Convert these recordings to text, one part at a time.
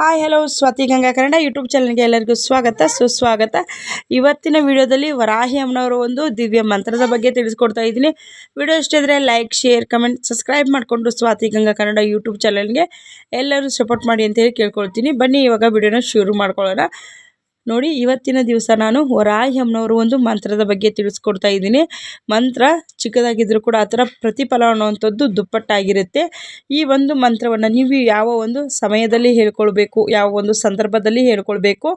Hi hello Swathi Ganga Kannada YouTube ಚಾನಲ್ಗೆ ಎಲ್ಲರಿಗೂ ಸ್ವಾಗತ, ಸುಸ್ವಾಗತ. ಇವತ್ತಿನ ವಿಡಿಯೋದಲ್ಲಿ ವರಾಹಿ ಅಮ್ಮನವರು ಒಂದು ದಿವ್ಯ ಮಂತ್ರದ ಬಗ್ಗೆ ತಿಳಿಸ್ಕೊಡ್ತಾ ಇದ್ದೀನಿ. ವಿಡಿಯೋ ಇಷ್ಟ ಇದ್ದರೆ ಲೈಕ್ ಶೇರ್ ಕಮೆಂಟ್ ಸಬ್ಸ್ಕ್ರೈಬ್ ಮಾಡಿಕೊಂಡು ಸ್ವಾತಿ ಗಂಗಾ ಕನ್ನಡ ಯೂಟ್ಯೂಬ್ ಚಾನಲ್ಗೆ ಎಲ್ಲರೂ ಸಪೋರ್ಟ್ ಮಾಡಿ ಅಂತೇಳಿ ಕೇಳ್ಕೊಳ್ತೀನಿ. ಬನ್ನಿ, ಇವಾಗ ವಿಡಿಯೋನ ಶುರು ಮಾಡ್ಕೊಳ್ಳೋಣ. ನೋಡಿ, ಇವತ್ತಿನ ದಿವಸ ನಾನು ರಾಯ್ ಅಮ್ಮನವರು ಒಂದು ಮಂತ್ರದ ಬಗ್ಗೆ ತಿಳಿಸ್ಕೊಡ್ತಾ ಇದ್ದೀನಿ. ಮಂತ್ರ ಚಿಕ್ಕದಾಗಿದ್ದರೂ ಕೂಡ ಅದರ ಪ್ರತಿಫಲ ಅನ್ನೋವಂಥದ್ದು ದುಪ್ಪಟ್ಟಾಗಿರುತ್ತೆ. ಈ ಒಂದು ಮಂತ್ರವನ್ನು ನೀವು ಯಾವ ಒಂದು ಸಮಯದಲ್ಲಿ ಹೇಳ್ಕೊಳ್ಬೇಕು, ಯಾವ ಒಂದು ಸಂದರ್ಭದಲ್ಲಿ ಹೇಳ್ಕೊಳ್ಬೇಕು,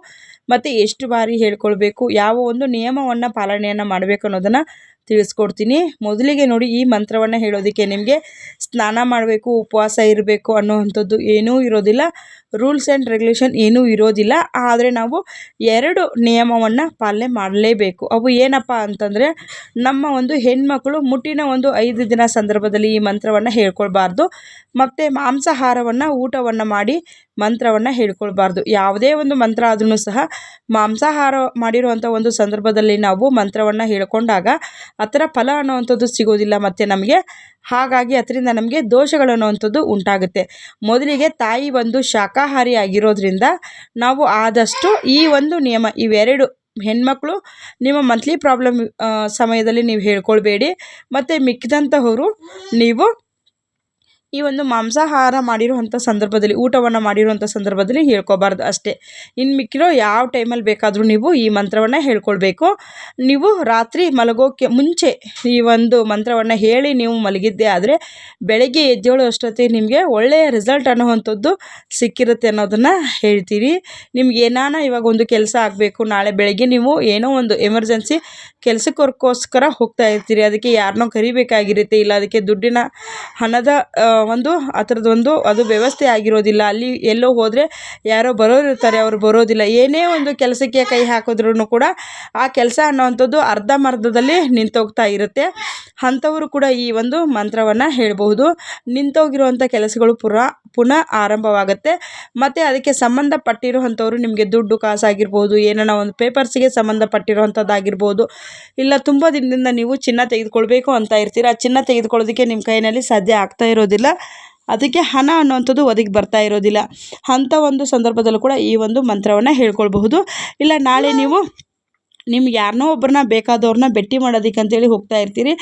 ಮತ್ತು ಎಷ್ಟು ಬಾರಿ ಹೇಳ್ಕೊಳ್ಬೇಕು, ಯಾವ ಒಂದು ನಿಯಮವನ್ನು ಪಾಲನೆಯನ್ನು ಮಾಡಬೇಕು ಅನ್ನೋದನ್ನು ತಿಳಿಸ್ಕೊಡ್ತೀನಿ. ಮೊದಲಿಗೆ ನೋಡಿ, ಈ ಮಂತ್ರವನ್ನು ಹೇಳೋದಕ್ಕೆ ನಿಮಗೆ ಸ್ನಾನ ಮಾಡಬೇಕು, ಉಪವಾಸ ಇರಬೇಕು ಅನ್ನೋವಂಥದ್ದು ಏನೂ ಇರೋದಿಲ್ಲ. ರೂಲ್ಸ್ ಆ್ಯಂಡ್ ರೆಗ್ಯುಲೇಷನ್ ಏನೂ ಇರೋದಿಲ್ಲ. ಆದರೆ ನಾವು ಎರಡು ನಿಯಮವನ್ನು ಪಾಲನೆ ಮಾಡಲೇಬೇಕು. ಅವು ಏನಪ್ಪ ಅಂತಂದರೆ, ನಮ್ಮ ಒಂದು ಹೆಣ್ಮಕ್ಳು ಮುಟ್ಟಿನ ಒಂದು ಐದು ದಿನ ಸಂದರ್ಭದಲ್ಲಿ ಈ ಮಂತ್ರವನ್ನು ಹೇಳ್ಕೊಳ್ಬಾರ್ದು. ಮತ್ತು ಮಾಂಸಾಹಾರವನ್ನು ಊಟವನ್ನು ಮಾಡಿ ಮಂತ್ರವನ್ನು ಹೇಳ್ಕೊಳ್ಬಾರ್ದು. ಯಾವುದೇ ಒಂದು ಮಂತ್ರ ಆದ್ರೂ ಸಹ ಮಾಂಸಾಹಾರ ಮಾಡಿರುವಂಥ ಒಂದು ಸಂದರ್ಭದಲ್ಲಿ ನಾವು ಮಂತ್ರವನ್ನು ಹೇಳ್ಕೊಂಡಾಗ ಅದರ ಫಲ ಅನ್ನೋವಂಥದ್ದು ಸಿಗೋದಿಲ್ಲ. ಮತ್ತು ನಮಗೆ ಹಾಗಾಗಿ ಅದರಿಂದ ನಮಗೆ ದೋಷಗಳು ಅನ್ನುವಂಥದ್ದು ಉಂಟಾಗುತ್ತೆ. ಮೊದಲಿಗೆ ತಾಯಿ ಒಂದು ಶಾಖಾಹಾರಿ ಆಗಿರೋದ್ರಿಂದ ನಾವು ಆದಷ್ಟು ಈ ಒಂದು ನಿಯಮ, ಇವೆರಡು ಹೆಣ್ಮಕ್ಳು ನಿಮ್ಮ ಮಂತ್ಲಿ ಪ್ರಾಬ್ಲಮ್ ಸಮಯದಲ್ಲಿ ನೀವು ಹೇಳ್ಕೊಳ್ಬೇಡಿ. ಮತ್ತು ಮಿಕ್ಕಿದಂಥವರು ನೀವು ಈ ಒಂದು ಮಾಂಸಾಹಾರ ಮಾಡಿರುವಂಥ ಸಂದರ್ಭದಲ್ಲಿ, ಊಟವನ್ನು ಮಾಡಿರುವಂಥ ಸಂದರ್ಭದಲ್ಲಿ ಹೇಳ್ಕೊಬಾರ್ದು ಅಷ್ಟೇ. ಇನ್ನು ಮಿಕ್ಕಿರೋ ಯಾವ ಟೈಮಲ್ಲಿ ಬೇಕಾದರೂ ನೀವು ಈ ಮಂತ್ರವನ್ನು ಹೇಳ್ಕೊಳ್ಬೇಕು. ನೀವು ರಾತ್ರಿ ಮಲಗೋಕ್ಕೆ ಮುಂಚೆ ಈ ಒಂದು ಮಂತ್ರವನ್ನು ಹೇಳಿ ನೀವು ಮಲಗಿದ್ದೆ ಆದರೆ, ಬೆಳಗ್ಗೆ ಎದ್ದೇಳೋ ಅಷ್ಟೊತ್ತಿಗೆ ನಿಮಗೆ ಒಳ್ಳೆಯ ರಿಸಲ್ಟ್ ಅನ್ನುವಂಥದ್ದು ಸಿಕ್ಕಿರುತ್ತೆ ಅನ್ನೋದನ್ನು ಹೇಳ್ತೀರಿ. ನಿಮ್ಗೆ ಏನಾನ ಇವಾಗ ಒಂದು ಕೆಲಸ ಆಗಬೇಕು, ನಾಳೆ ಬೆಳಗ್ಗೆ ನೀವು ಏನೋ ಒಂದು ಎಮರ್ಜೆನ್ಸಿ ಕೆಲಸಕ್ಕೋಸ್ಕರ ಹೋಗ್ತಾ ಇರ್ತೀರಿ. ಅದಕ್ಕೆ ಯಾರನ್ನೋ ಕರಿಬೇಕಾಗಿರುತ್ತೆ, ಇಲ್ಲ ಅದಕ್ಕೆ ದುಡ್ಡಿನ ಹಣದ ಒಂದು ಆ ಥರದ್ದೊಂದು ಅದು ವ್ಯವಸ್ಥೆ ಆಗಿರೋದಿಲ್ಲ. ಅಲ್ಲಿ ಎಲ್ಲೋ ಹೋದರೆ ಯಾರೋ ಬರೋರು ಇರ್ತಾರೆ, ಅವರು ಬರೋದಿಲ್ಲ. ಏನೇ ಒಂದು ಕೆಲಸಕ್ಕೆ ಕೈ ಹಾಕಿದ್ರೂ ಕೂಡ ಆ ಕೆಲಸ ಅನ್ನೋವಂಥದ್ದು ಅರ್ಧಂಬರ್ಧದಲ್ಲಿ ನಿಂತೋಗ್ತಾ ಇರುತ್ತೆ. ಅಂಥವರು ಕೂಡ ಈ ಒಂದು ಮಂತ್ರವನ್ನು ಹೇಳಬಹುದು. ನಿಂತೋಗಿರುವಂಥ ಕೆಲಸಗಳು ಪುನಃ ಪುನಃ ಆರಂಭವಾಗುತ್ತೆ. ಮತ್ತು ಅದಕ್ಕೆ ಸಂಬಂಧಪಟ್ಟಿರುವಂಥವ್ರು ನಿಮಗೆ ದುಡ್ಡು ಕಾಸಾಗಿರ್ಬೋದು, ಏನನ್ನ ಒಂದು ಪೇಪರ್ಸ್ಗೆ ಸಂಬಂಧಪಟ್ಟಿರುವಂಥದ್ದಾಗಿರ್ಬೋದು. ಇಲ್ಲ, ತುಂಬ ದಿನದಿಂದ ನೀವು ಚಿನ್ನ ತೆಗೆದುಕೊಳ್ಬೇಕು ಅಂತ ಇರ್ತೀರ. ಆ ಚಿನ್ನ ತೆಗೆದುಕೊಳ್ಳೋದಕ್ಕೆ ನಿಮ್ಮ ಕೈಯಲ್ಲಿ ಸಾಧ್ಯ ಆಗ್ತಾ ಇರೋದಿಲ್ಲ. ಅದಕ್ಕೆ ಹಣ ಅನ್ನುವಂಥದ್ದು ಒದಗಿ ಬರ್ತಾ ಇರೋದಿಲ್ಲ. ಅಂಥ ಒಂದು ಸಂದರ್ಭದಲ್ಲೂ ಕೂಡ ಈ ಒಂದು ಮಂತ್ರವನ್ನು ಹೇಳ್ಕೊಳ್ಬಹುದು. ಇಲ್ಲ, ನಾಳೆ ನೀವು ನಿಮ್ಗೆ ಯಾರನ್ನೋ ಒಬ್ಬರನ್ನ ಬೇಕಾದವ್ರನ್ನ ಭೇಟಿ ಮಾಡೋದಕ್ಕೆ ಅಂತೇಳಿ ಹೋಗ್ತಾ ಇರ್ತೀರಿ.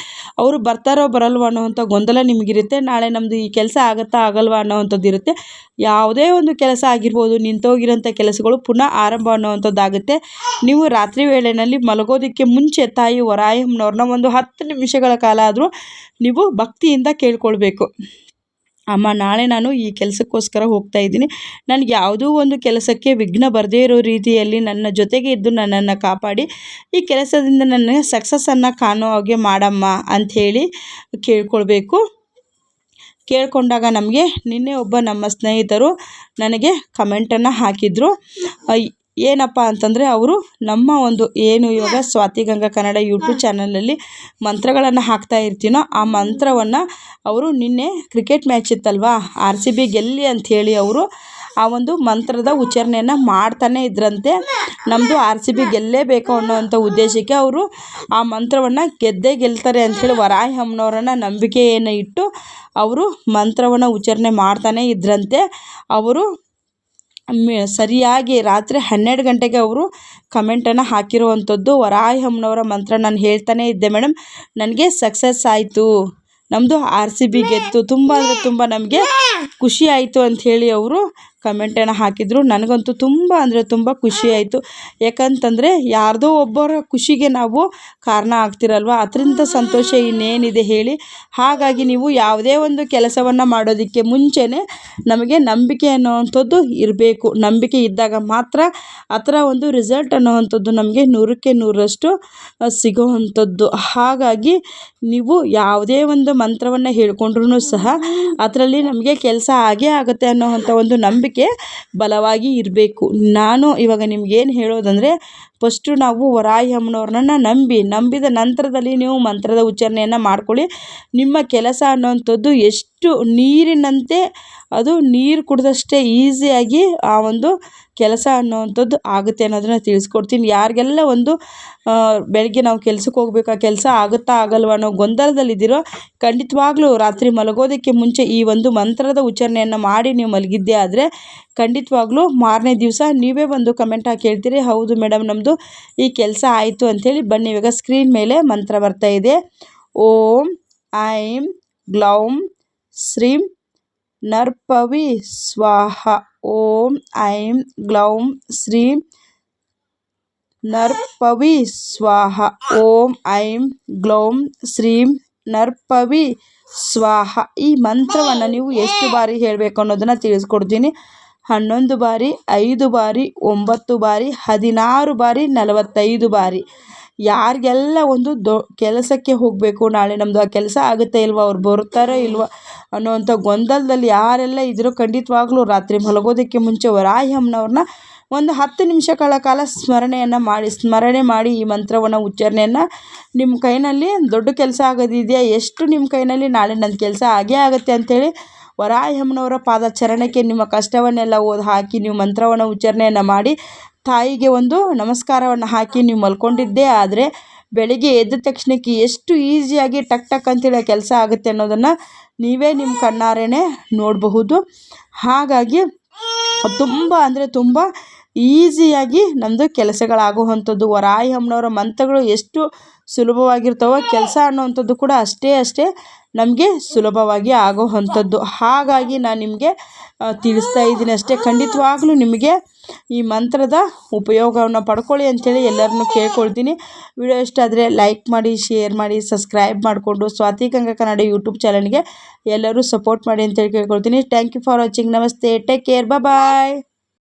ಅವರು ಬರ್ತಾರೋ ಬರಲ್ವೋ ಅನ್ನೋವಂಥ ಗೊಂದಲ ನಿಮಗಿರುತ್ತೆ. ನಾಳೆ ನಮ್ಮದು ಈ ಕೆಲಸ ಆಗುತ್ತಾ ಆಗಲ್ವಾ ಅನ್ನೋವಂಥದ್ದು ಇರುತ್ತೆ. ಯಾವುದೇ ಒಂದು ಕೆಲಸ ಆಗಿರ್ಬೋದು, ನಿಂತೋಗಿರೋಂಥ ಕೆಲಸಗಳು ಪುನಃ ಆರಂಭ ಅನ್ನೋವಂಥದ್ದಾಗುತ್ತೆ. ನೀವು ರಾತ್ರಿ ವೇಳೆಯಲ್ಲಿ ಮಲಗೋದಕ್ಕೆ ಮುಂಚೆ ತಾಯಿ ವರಾಯಮ್ಮನವ್ರನ್ನ ಒಂದು ಹತ್ತು ನಿಮಿಷಗಳ ಕಾಲ ಆದರೂ ನೀವು ಭಕ್ತಿಯಿಂದ ಕೇಳ್ಕೊಳ್ಬೇಕು. ಅಮ್ಮ, ನಾಳೆ ನಾನು ಈ ಕೆಲಸಕ್ಕೋಸ್ಕರ ಹೋಗ್ತಾ ಇದ್ದೀನಿ. ನನಗೆ ಯಾವುದೋ ಒಂದು ಕೆಲಸಕ್ಕೆ ವಿಘ್ನ ಬರದೇ ಇರೋ ರೀತಿಯಲ್ಲಿ ನನ್ನ ಜೊತೆಗೆ ಇದ್ದು ನನ್ನನ್ನು ಕಾಪಾಡಿ, ಈ ಕೆಲಸದಿಂದ ನನಗೆ ಸಕ್ಸಸ್ಸನ್ನು ಕಾಣೋ ಹಾಗೆ ಮಾಡಮ್ಮ ಅಂಥೇಳಿ ಕೇಳ್ಕೊಳ್ಬೇಕು. ಕೇಳಿಕೊಂಡಾಗ ನಮಗೆ ನಿನ್ನೆ ಒಬ್ಬ ನಮ್ಮ ಸ್ನೇಹಿತರು ನನಗೆ ಕಮೆಂಟನ್ನು ಹಾಕಿದರು. ಏನಪ್ಪ ಅಂತಂದರೆ ಅವರು ನಮ್ಮ ಒಂದು ಏನು ಇವಾಗ ಸ್ವಾತಿ ಗಂಗಾ ಕನ್ನಡ ಯೂಟ್ಯೂಬ್ ಚಾನಲಲ್ಲಿ ಮಂತ್ರಗಳನ್ನು ಹಾಕ್ತಾ ಇರ್ತೀನೋ ಆ ಮಂತ್ರವನ್ನು ಅವರು ನಿನ್ನೆ ಕ್ರಿಕೆಟ್ ಮ್ಯಾಚ್ ಇತ್ತಲ್ವಾ, ಆರ್ ಸಿ ಬಿ ಗೆಲ್ಲಿ ಅಂಥೇಳಿ ಅವರು ಆ ಒಂದು ಮಂತ್ರದ ಉಚ್ಚಾರಣೆಯನ್ನು ಮಾಡ್ತಾನೆ ಇದ್ರಂತೆ. ನಮ್ಮದು ಆರ್ ಸಿ ಬಿ ಗೆಲ್ಲೇಬೇಕು ಅನ್ನೋವಂಥ ಉದ್ದೇಶಕ್ಕೆ ಅವರು ಆ ಮಂತ್ರವನ್ನು ಗೆದ್ದೇ ಗೆಲ್ತಾರೆ ಅಂಥೇಳಿ ವರಾಯಿ ಅಮ್ಮನವರನ್ನು ನಂಬಿಕೆಯನ್ನು ಇಟ್ಟು ಅವರು ಮಂತ್ರವನ್ನು ಉಚ್ಚಾರಣೆ ಮಾಡ್ತಾನೆ ಇದ್ರಂತೆ. ಅವರು ಸರಿಯಾಗಿ ರಾತ್ರಿ ಹನ್ನೆರಡು ಗಂಟೆಗೆ ಅವರು ಕಮೆಂಟನ್ನು ಹಾಕಿರುವಂಥದ್ದು. ವರಾಹಿ ಅಮ್ಮನವರ ಮಂತ್ರ ನಾನು ಹೇಳ್ತಾನೇ ಇದ್ದೆ ಮೇಡಮ್. ನನಗೆ ಸಕ್ಸಸ್ ಆಯಿತು. ನಮ್ಮದು ಆರ್ ಸಿ ಬಿ ಗೆದ್ದು ತುಂಬ ಅಂದರೆ ತುಂಬ ನಮಗೆ ಖುಷಿ ಆಯಿತು ಅಂಥೇಳಿ ಅವರು ಕಮೆಂಟನ್ನು ಹಾಕಿದರು. ನನಗಂತೂ ತುಂಬ ಅಂದರೆ ತುಂಬ ಖುಷಿ ಆಯಿತು. ಯಾಕಂತಂದರೆ ಯಾರದೋ ಒಬ್ಬರ ಖುಷಿಗೆ ನಾವು ಕಾರಣ ಆಗ್ತಿರಲ್ವ? ಅದರಿಂದ ಸಂತೋಷ ಇನ್ನೇನಿದೆ ಹೇಳಿ. ಹಾಗಾಗಿ ನೀವು ಯಾವುದೇ ಒಂದು ಕೆಲಸವನ್ನು ಮಾಡೋದಕ್ಕೆ ಮುಂಚೆನೇ ನಮಗೆ ನಂಬಿಕೆ ಅನ್ನೋವಂಥದ್ದು ಇರಬೇಕು. ನಂಬಿಕೆ ಇದ್ದಾಗ ಮಾತ್ರ ಅದರ ಒಂದು ರಿಸಲ್ಟ್ ಅನ್ನೋವಂಥದ್ದು ನಮಗೆ ನೂರಕ್ಕೆ ನೂರರಷ್ಟು ಸಿಗೋವಂಥದ್ದು. ಹಾಗಾಗಿ ನೀವು ಯಾವುದೇ ಒಂದು ಮಂತ್ರವನ್ನು ಹೇಳ್ಕೊಂಡ್ರೂ ಸಹ ಅದರಲ್ಲಿ ನಮಗೆ ಕೆಲಸ ಆಗೇ ಆಗುತ್ತೆ ಅನ್ನೋವಂಥ ಒಂದು ನಂಬಿಕೆ ನಂಬಿಕೆ ಬಲವಾಗಿ ಇರಬೇಕು. ನಾನು ಇವಾಗ ನಿಮ್ಗೇನು ಹೇಳೋದಂದರೆ ಫಸ್ಟು ನಾವು ವರಾಹಿ ನಂಬಿ, ನಂಬಿದ ನಂತರದಲ್ಲಿ ನೀವು ಮಂತ್ರದ ಉಚ್ಚಾರಣೆಯನ್ನು ಮಾಡ್ಕೊಳ್ಳಿ. ನಿಮ್ಮ ಕೆಲಸ ಅನ್ನೋವಂಥದ್ದು ಎಷ್ಟು ನೀರಿನಂತೆ, ಅದು ನೀರು ಕುಡಿದಷ್ಟೇ ಈಸಿಯಾಗಿ ಆ ಒಂದು ಕೆಲಸ ಅನ್ನುವಂಥದ್ದು ಆಗುತ್ತೆ ಅನ್ನೋದನ್ನ ತಿಳಿಸ್ಕೊಡ್ತೀನಿ. ಯಾರಿಗೆಲ್ಲ ಒಂದು ಬೆಳಗ್ಗೆ ನಾವು ಕೆಲ್ಸಕ್ಕೆ ಹೋಗ್ಬೇಕು ಕೆಲಸ ಆಗುತ್ತಾ ಆಗಲ್ವ ಅನ್ನೋ ಗೊಂದಲದಲ್ಲಿದ್ದೀರೋ ಖಂಡಿತವಾಗ್ಲೂ ರಾತ್ರಿ ಮಲಗೋದಕ್ಕೆ ಮುಂಚೆ ಈ ಒಂದು ಮಂತ್ರದ ಉಚ್ಚಾರಣೆಯನ್ನು ಮಾಡಿ ನೀವು ಮಲಗಿದ್ದೆ ಆದರೆ ಖಂಡಿತವಾಗ್ಲೂ ಮಾರನೇ ದಿವಸ ನೀವೇ ಬಂದು ಕಮೆಂಟ್ ಹಾಕಿ ಹೇಳ್ತೀರಿ. ಹೌದು ಮೇಡಮ್ ನಮ್ಮದು ಈ ಕೆಲಸ ಆಯಿತು ಅಂಥೇಳಿ ಬನ್ನಿ, ಇವಾಗ ಸ್ಕ್ರೀನ್ ಮೇಲೆ ಮಂತ್ರ ಬರ್ತಾ ಇದೆ. ಓಂ, ಐಂ, ಗ್ಲೌಂ ಶ್ರೀಂ ನರ್ಪವಿ, ಸ್ವಾಹ. ಓಂ, ಐಂ, ಗ್ಲೌಂ ಶ್ರೀಂ ನರ್ಪವಿ, ಸ್ವಾಹ. ಓಂ, ಐಂ, ಗ್ಲೌಂ ಶ್ರೀಂ ನರ್ಪವಿ, ಸ್ವಾಹ. ಈ ಮಂತ್ರವನ್ನು ನೀವು ಎಷ್ಟು ಬಾರಿ ಹೇಳಬೇಕು ಅನ್ನೋದನ್ನು ತಿಳಿಸ್ಕೊಡ್ತೀನಿ. ಹನ್ನೊಂದು ಬಾರಿ, ಐದು ಬಾರಿ, ಒಂಬತ್ತು ಬಾರಿ, ಹದಿನಾರು ಬಾರಿ, ನಲವತ್ತೈದು ಬಾರಿ. ಯಾರಿಗೆಲ್ಲ ಒಂದು ದೊ, ಕೆಲಸಕ್ಕೆ ಹೋಗಬೇಕು, ನಾಳೆ ನಮ್ಮದು ಆ ಕೆಲಸ ಆಗುತ್ತೆ ಇಲ್ವ, ಅವ್ರು ಬರ್ತಾರೋ ಇಲ್ವ ಅನ್ನೋವಂಥ ಗೊಂದಲದಲ್ಲಿ ಯಾರೆಲ್ಲ ಇದ್ದರೂ ಖಂಡಿತವಾಗ್ಲೂ ರಾತ್ರಿ ಮಲಗೋದಕ್ಕೆ ಮುಂಚೆ ವರಾಹಿ ಒಂದು ಹತ್ತು ನಿಮಿಷಗಳ ಕಾಲ ಸ್ಮರಣೆಯನ್ನು ಮಾಡಿ, ಸ್ಮರಣೆ ಮಾಡಿ ಈ ಮಂತ್ರವನ್ನು, ಉಚ್ಚಾರಣೆಯನ್ನು ನಿಮ್ಮ ಕೈನಲ್ಲಿ, ದೊಡ್ಡ ಕೆಲಸ ಆಗೋದಿದೆಯಾ? ಎಷ್ಟು ನಿಮ್ಮ ಕೈನಲ್ಲಿ? ನಾಳೆ ನನ್ನ ಕೆಲಸ ಆಗೇ ಆಗುತ್ತೆ ಅಂಥೇಳಿ ವರಾಹಿ ಪಾದ ಪಾದಚರಣಕ್ಕೆ ನಿಮ್ಮ ಕಷ್ಟವನ್ನೆಲ್ಲ ಓದಿ ಹಾಕಿ ನೀವು ಮಂತ್ರವನ್ನು ಉಚ್ಚಾರಣೆಯನ್ನು ಮಾಡಿ ತಾಯಿಗೆ ಒಂದು ನಮಸ್ಕಾರವನ್ನು ಹಾಕಿ ನೀವು ಮಲ್ಕೊಂಡಿದ್ದೇ ಆದರೆ ಬೆಳಿಗ್ಗೆ ಎದ್ದ ತಕ್ಷಣಕ್ಕೆ ಎಷ್ಟು ಈಸಿಯಾಗಿ ಟಕ್ ಟಕ್ ಅಂತೇಳಿ ಕೆಲಸ ಆಗುತ್ತೆ ಅನ್ನೋದನ್ನು ನೀವೇ ನಿಮ್ಮ ಕಣ್ಣಾರೆನೇ ನೋಡಬಹುದು. ಹಾಗಾಗಿ ತುಂಬ ಅಂದರೆ ತುಂಬ ಈಸಿಯಾಗಿ ನಮ್ಮದು ಕೆಲಸಗಳಾಗುವಂಥದ್ದು. ವರಾಯಿ ಅಮ್ಮನವರ ಮಂತ್ರಗಳು ಎಷ್ಟು ಸುಲಭವಾಗಿರ್ತವೋ ಕೆಲಸ ಅನ್ನುವಂಥದ್ದು ಕೂಡ ಅಷ್ಟೇ ಅಷ್ಟೇ ನಮಗೆ ಸುಲಭವಾಗಿ ಆಗುವಂಥದ್ದು. ಹಾಗಾಗಿ ನಾನು ನಿಮಗೆ ತಿಳಿಸ್ತಾ ಇದ್ದೀನಿ ಅಷ್ಟೇ. ಖಂಡಿತವಾಗ್ಲೂ ನಿಮಗೆ ಈ ಮಂತ್ರದ ಉಪಯೋಗವನ್ನು ಪಡ್ಕೊಳ್ಳಿ ಅಂಥೇಳಿ ಎಲ್ಲರನ್ನೂ ಕೇಳ್ಕೊಳ್ತೀನಿ. ವಿಡಿಯೋ ಇಷ್ಟ ಆದರೆ ಲೈಕ್ ಮಾಡಿ, ಶೇರ್ ಮಾಡಿ, ಸಬ್ಸ್ಕ್ರೈಬ್ ಮಾಡಿಕೊಂಡು ಸ್ವಾತಿ ಗಂಗಾ ಕನ್ನಡ ಯೂಟ್ಯೂಬ್ ಚಾನಲ್ಗೆ ಎಲ್ಲರೂ ಸಪೋರ್ಟ್ ಮಾಡಿ ಅಂತೇಳಿ ಕೇಳ್ಕೊಳ್ತೀನಿ. Thank you for watching. ನಮಸ್ತೆ. Take care. ಬಾಯ್.